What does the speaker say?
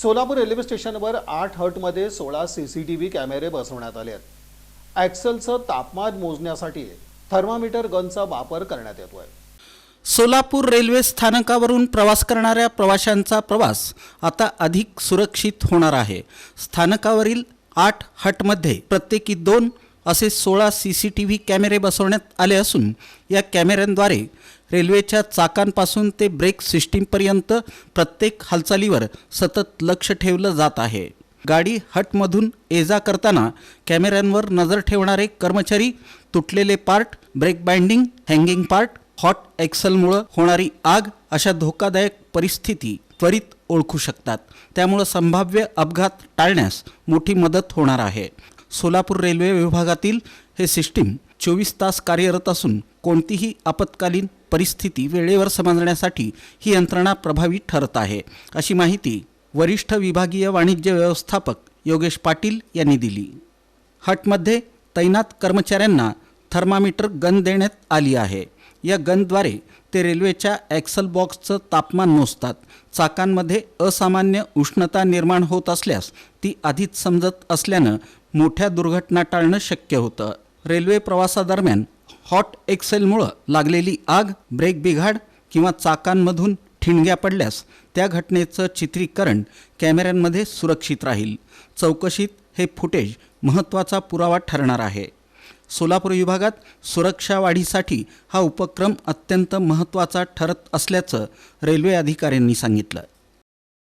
Solapur railway स्टेशनवर आठ हटमध्ये सोळा सी सी टी व्ही कॅमेरे बसवण्यात आले आहेत. ॲक्सलचं तापमान मोजण्यासाठी थर्मामीटर गनचा वापर करण्यात येतोय सोलापूर रेल्वे स्थानकावरून प्रवास करणाऱ्या प्रवाशांचा प्रवास आता अधिक सुरक्षित होणार आहे. स्थानकावरील आठ हटमध्ये प्रत्येकी दोन असे सोळा सी सी टी व्ही कॅमेरे बसवण्यात आले असून या कॅमेऱ्यांद्वारे रेल्वेच्या चाकांपासून ते ब्रेक सिस्टीमपर्यंत प्रत्येक हालचालीवर सतत लक्ष ठेवलं जात आहे. गाडी हटमधून ये जा करताना कॅमेऱ्यांवर नजर ठेवणारे कर्मचारी तुटलेले part brake binding hanging part hot एक्सलमुळं होणारी आग अशा धोकादायक परिस्थिती त्वरित ओळखू शकतात. त्यामुळं संभाव्य अपघात टाळण्यास मोठी मदत होणार आहे. सोलापूर रेल्वे विभागातील हे सिस्टीम चोवीस तास कार्यरत असून कोणतीही आपत्कालीन परिस्थिती वेळेवर समजण्यासाठी ही यंत्रणा प्रभावी ठरत आहे. अशी माहिती वरिष्ठ विभागीय वाणिज्य व्यवस्थापक योगेश पाटील यांनी दिली. हटमध्ये तैनात कर्मचाऱ्यांना थर्मामीटर गन देण्यात आली आहे. या गनद्वारे ते रेल्वेच्या ॲक्सल बॉक्सचं तापमान मोजतात. चाकांमध्ये असामान्य उष्णता निर्माण होत असल्यास ती आधीच समजत असल्यानं मोठ्या दुर्घटना टाळणं शक्य होतं. रेल्वे प्रवासादरम्यान हॉट एक्सेलमुळं लागलेली आग ब्रेक बिघाड किंवा चाकांमधून ठिणग्या पडल्यास त्या घटनेचं चित्रीकरण कॅमेऱ्यांमध्ये सुरक्षित राहील. चौकशीत हे फुटेज महत्त्वाचा पुरावा ठरणार आहे. सोलापूर विभागात सुरक्षा वाढीसाठी हा उपक्रम अत्यंत महत्त्वाचा ठरत असल्याचं रेल्वे अधिकाऱ्यांनी सांगितलं.